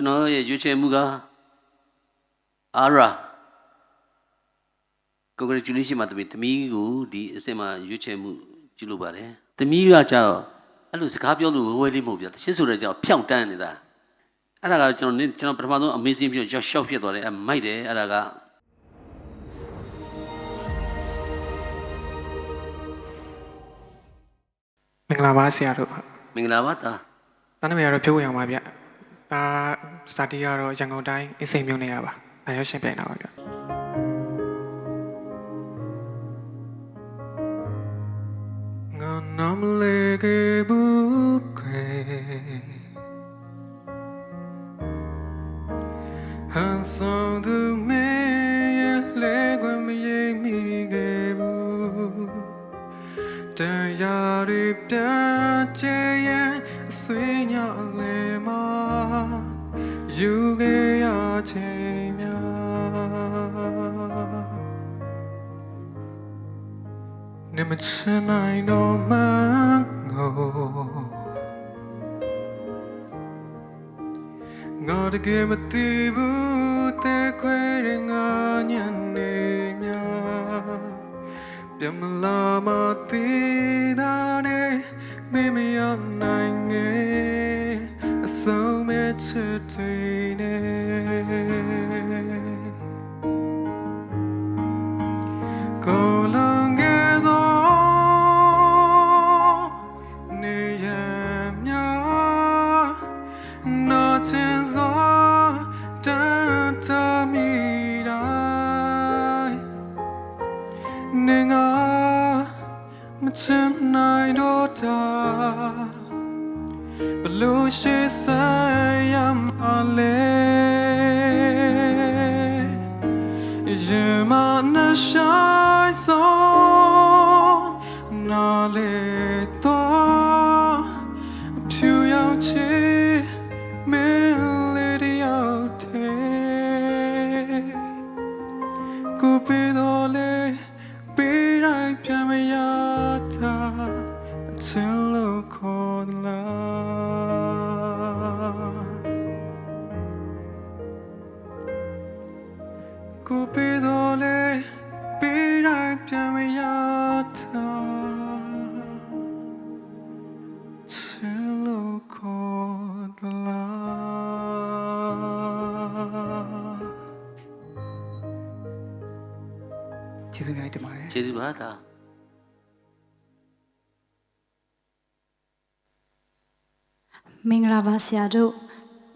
ကျွန်တော်ရဲ့ရွေးချယ်မှုကအာရာ congratulation ပါတမီးတမီးကိုဒီအစင်မှာရွေးချယ်မှုပြုလုပ်ပါတယ်တမီးကကြတော့အဲ့လိုစကားပြောလို့ဝဲဝဲလေးမဟုတ်ဗျာတချင်းဆိုတဲ့ကြောင့်ဖြောင့်တန်းနေတာအဲ့ဒါကကျွန်တော်နင်းကျွန်တော်ပထမဆုံး amazing ပြောရောက်ရှောက်ဖြစ်သွားတယ်အမိုက်တယ်အဲ့ဒါကမင်္ဂလာပါဆရာတို့မင်္ဂလာပါတာတာနာမည်ကတော့ဖြိုးဝေအောင်ပါဗျဒါ စတာတီကတော့ရန်ကုန်တိုင်းအစိမ်မြို့နေရပါဒါရောက်ရှင်ပြိုင်တာပါဗျငါနမလေးကေဘူးခေဟန်ဆောင်သူမေရဲ့လေကွယ်မရိပ်မိခဲ့ဘူးတရားတွေပြချင်ရင်အဆွေညအလေမှာ ယူခဲ့ရချိန်များနေမချင်နိုင်တော့မှငိုငါတကယ်မသိဘူးတဲ့ခွဲတဲ့ငါညနေများပြမလာမသေးတာနဲ့မေမရနိုင်ငယ် အဆုံးမဲ့ချစ်တွေနဲ့ကိုလန်ကဲတော့နေရမြာနာချင်စွာတန်တမီတိုင်းနေငါ မချင်နိုင်တော့တာဘလို့ရှိဆိုင်ရမလဲရေမနှရှိုင်းဆုံးနာလေတော့ဖြူရောင်ချီမင်းလေးတယောက်တည်း ကိုပေးတော်လေပေးတိုင်းပြန်မရတာအချင်လို့ခေါ်သလားကျေးဇူးများတင်ပါတယ်ကျေးဇူးပါတာမင်္ဂလာပါဆရာတို့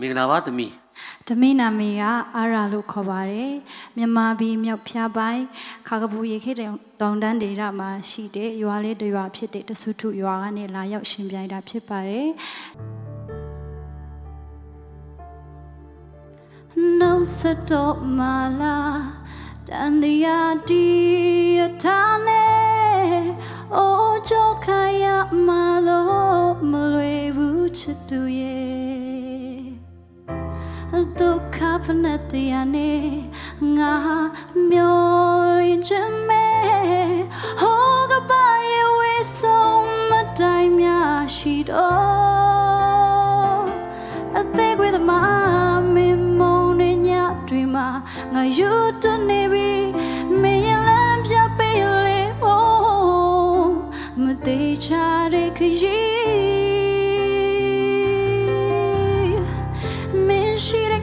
မင်္ဂလာပါတမီး ဓမိနာမည်ကအာရာလို့ခေါ်ပါတယ်မြန်မာပြည်မြောက်ဖျားပိုင်းခါကပူရေခေတ္တတောင်တန်းဒေသမှာရှိတဲ့ရွာလေးတစ်ရွာဖြစ်တဲ့တဆုထုရွာကနေလာရောက်ရှင်ပြိုင်တာဖြစ်ပါတယ်နှုတ်ဆက်တော့မလာတန်ရတီရထားနဲ့အိုးကြောခါရမလို့မလွယ်ဘူးချစ်သူရဲ့ ဒုက္ခဖနဲ့တရားနဲ့ငါမျောလင့်ချင်မဲ့ဟောကပါရဲ့ဝေဆုံးမတိုင်များရှိတော့အသေးကွေးသမားမင်းမုံနဲ့ညတွေမှာငါယူတနေ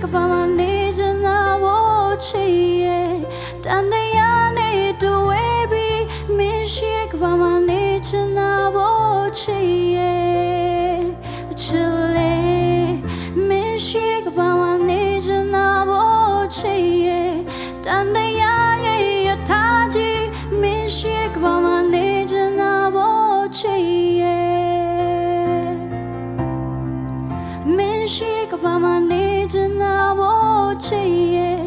ကဘာမနေချင်တာဘောချီရဲ့တန်တရားနဲ့တွေ့ဝဲပြီးမင်းရှိတဲ့ကဘာမနေချင်တာဘောချီရဲ့ချစ်လေမင်းရှိတဲ့ကဘာမနေချင်တာဘောချီရဲ့တန်တရားရဲ့ယထာကြီးမင်းရှိတဲ့ကဘာမနေချင်တာဘောချီရဲ့မင်းရှိကဘာမနေချင်တာဘော ချစ်ရဲ့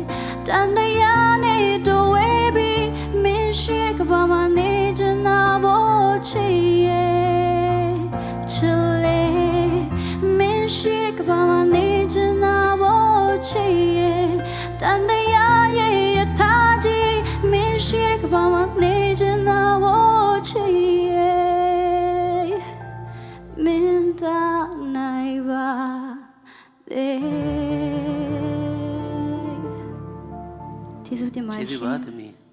တန်တရားနဲ့တော့ဝဲပြီးမင်းရှိကဘာမနေချင်တာဘောချစ်ရဲ့ချစ်လေမင်းရှိကဘာမနေချင်တာဘောချစ်ရဲ့တန်တရားရဲ့ယထာကြီးမင်းရှိကဘာမနေချင်တာဘောချစ်ရဲ့မင်းတာနိုင်ပါလေ ကျေးဇူးတ